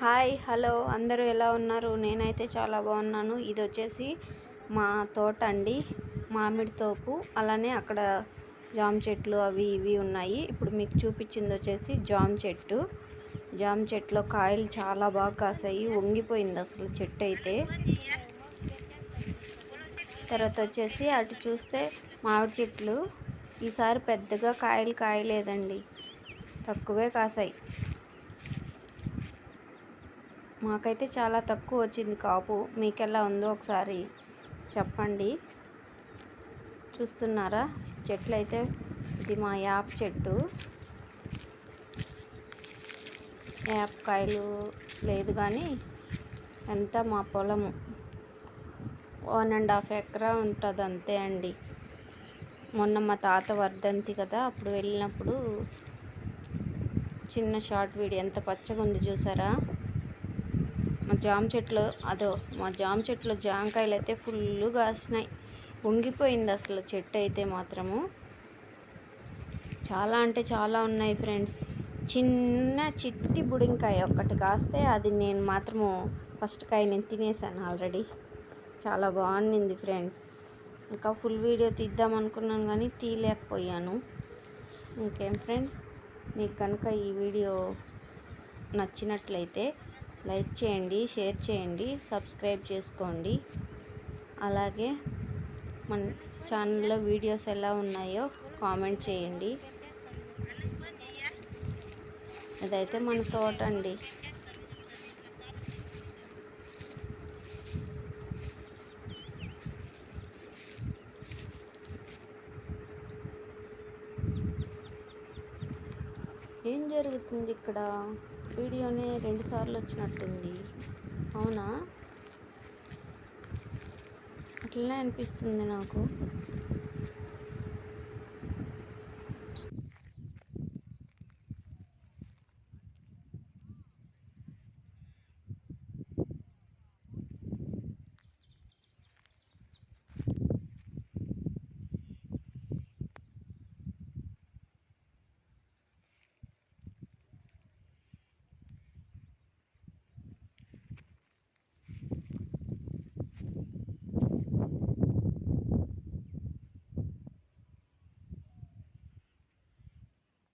Hi hello అందరూ ఎలా ఉన్నారు? నేనైతే చాలా బాగున్నాను. ఇది వచ్చేసి మా తోట అండి మామిడి తోపు. అలానే అక్కడ జామ చెట్లు అవి ఇవి ఉన్నాయి. ఇప్పుడు మీకు చూపించింది వచ్చేసి జామ చెట్టు. జామ చెట్టులో కాయలు చాలా బాగా కాసాయి. వంగిపోయింది అసలు చెట్టు అయితే తర్వాత వచ్చేసి అటు చూస్తే మామిడి చెట్లు. ఈసారి పెద్దగా కాయలు కాయలేదండి. తక్కువే కాసాయి. మాకైతే చాలా తక్కువ వచ్చింది కాపు. మీకెలా ఉందో ఒకసారి చెప్పండి. చూస్తున్నారా? చెట్లు అయితే ఇది మా యాప్ చెట్టు. యాప్ కాయలు లేదు కానీ ఎంత మా పొలము? వన్ అండ్ హాఫ్ ఎకరా ఉంటుంది అంతే అండి. మొన్న మా తాత వర్ధంతి కదా అప్పుడు వెళ్ళినప్పుడు చిన్న షార్ట్ వీడియో ఎంత పచ్చగా ఉంది చూసారా? మా జామ చెట్లు అదో మా జామ చెట్లు జామకాయలు అయితే ఫుల్ కాసినాయి. వంగిపోయింది అసలు చెట్టు అయితే మాత్రము. చాలా అంటే చాలా ఉన్నాయి ఫ్రెండ్స్. చిన్న చిట్టి బుడింకాయ ఒక్కటి కాస్తే అది నేను మాత్రము ఫస్ట్ కాయ నేను తినేసాను ఆల్రెడీ. చాలా బాగుంది ఫ్రెండ్స్. ఇంకా ఫుల్ వీడియో తీద్దాం అనుకున్నాను కానీ తీయలేకపోయాను. ఇంకేం ఫ్రెండ్స్ మీకు కనుక ఈ వీడియో నచ్చినట్లయితే లైక్ చేయండి షేర్ చేయండి సబ్స్క్రైబ్ చేసుకోండి. అలాగే మన ఛానల్లో వీడియోస్ ఎలా ఉన్నాయో కామెంట్ చేయండి. ఇదైతే మన తోట అండి. ఏం జరుగుతుంది ఇక్కడ? వీడియోనే రెండుసార్లు వచ్చినట్టుంది. అవునా? అట్లనే అనిపిస్తుంది నాకు.